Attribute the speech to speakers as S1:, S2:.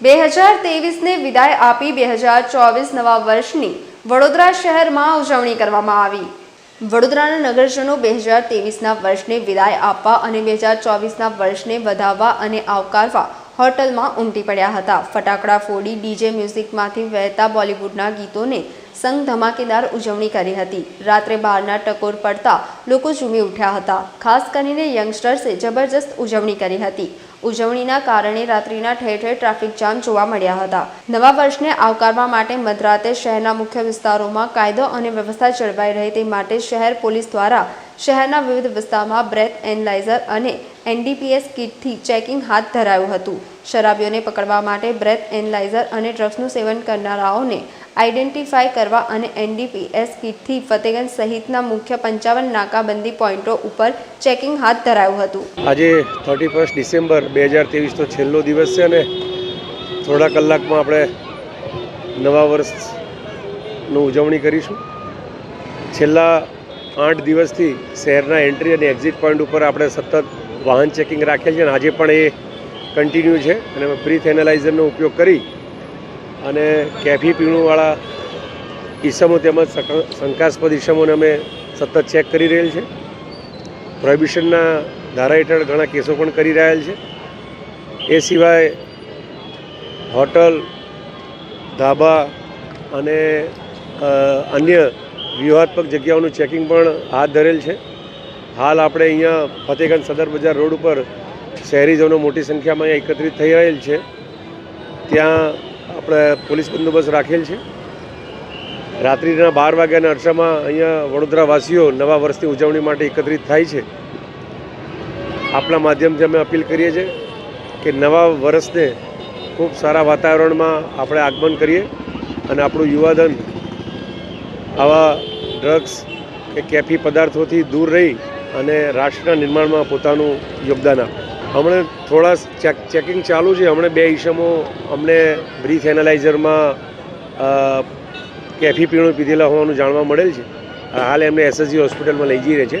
S1: બે હજાર તેવીસને વિદાય આપી બે હજાર ચોવીસ નવા વર્ષની વડોદરા શહેરમાં ઉજવણી કરવામાં આવી. વડોદરાના નગરજનો બે હજાર તેવીસના વર્ષને વિદાય આપવા અને બે હજાર ચોવીસના વર્ષને વધાવવા અને આવકારવા હોટલમાં ઉમટી પડ્યા હતા. ફટાકડા ફોડી ડીજે મ્યુઝિકમાંથી વહેતા બોલિવૂડના ગીતોને સંઘ ધમાકેદાર ઉજવણી કરી હતી. રાત્રે બહારના ટકોર પડતા લોકો ઝૂમી ઉઠ્યા હતા. ખાસ કરીને યંગસ્ટર્સે જબરજસ્ત ઉજવણી કરી હતી. ઉજવણીના કારણે રાત્રિના ઠેર ઠેર ટ્રાફિક જામ જોવા મળ્યા હતા. નવા વર્ષને આવકારવા માટે મધરાતે શહેરના મુખ્ય વિસ્તારોમાં કાયદો અને વ્યવસ્થા જળવાઈ રહે તે માટે શહેર પોલીસ દ્વારા શહેરના વિવિધ વિસ્તારમાં બ્રેથ એનલાઇઝર અને એનડીપીએસ કિટથી ચેકિંગ હાથ ધરાયું હતું. શરાબીઓને પકડવા માટે બ્રેથ એનલાઇઝર અને ડ્રગ્સનું સેવન કરનારાઓને આઈડેન્ટિફાય કરવા અને એનડીપીએસ કિટથી ફતેગંજ સહિતના મુખ્ય પંચાવન નાકાબંધી પોઈન્ટો ઉપર ચેકિંગ હાથ ધરાયું હતું.
S2: આજે થર્ટી ફર્સ્ટ ડિસેમ્બર બે હજાર તેવીસનો છેલ્લો દિવસ છે અને થોડા કલાકમાં આપણે નવા વર્ષનું ઉજવણી કરીશું. છેલ્લા આઠ દિવસથી શહેરના એન્ટ્રી અને એક્ઝિટ પોઈન્ટ ઉપર આપણે સતત વાહન ચેકિંગ રાખેલ છે અને આજે પણ એ કન્ટિન્યુ છે. અને અમે બ્રીથ એનાલાઇઝરનો ઉપયોગ કરી અને કેફી પીણુંવાળા ઈસમો તેમજ શંકાસ્પદ ઈસમોને અમે સતત ચેક કરી રહેલ છે. પ્રોહિબિશનના ધારા હેઠળ ઘણા કેસો પણ કરી રહ્યા છે. એ સિવાય હોટલ, ધાબા અને અન્ય વ્યૂહાત્મક જગ્યાઓનું ચેકિંગ પણ હાથ ધરેલ છે. હાલ આપણે અહીંયા ફતેહગંજ સદર બજાર રોડ ઉપર શહેરીજનો મોટી સંખ્યામાં અહીંયા એકત્રિત થઈ રહેલ છે. ત્યાં આપણે પોલીસ બંદોબસ્ત રાખેલ છે. રાત્રિના બાર વાગ્યાના અરસામાં અહીંયા વડોદરાવાસીઓ નવા વર્ષની ઉજવણી માટે એકત્રિત થાય છે. આપણા માધ્યમથી અમે અપીલ કરીએ છીએ કે નવા વર્ષને ખૂબ સારા વાતાવરણમાં આપણે આગમન કરીએ અને આપણું યુવાધન આવા ડ્રગ્સ કે કેફી પદાર્થોથી દૂર રહી અને રાષ્ટ્રના નિર્માણમાં પોતાનું યોગદાન આપે હમણાં થોડા ચેક, ચેકિંગ ચાલુ છે. હમણાં બે ઈસમો અમને બ્રીથ એનાલાઇઝરમાં કેફી પીણું પીધેલા હોવાનું જાણવા મળેલ છે. હાલ એમને એસએસજી હોસ્પિટલમાં લઈ જઈ રહ્યા છે.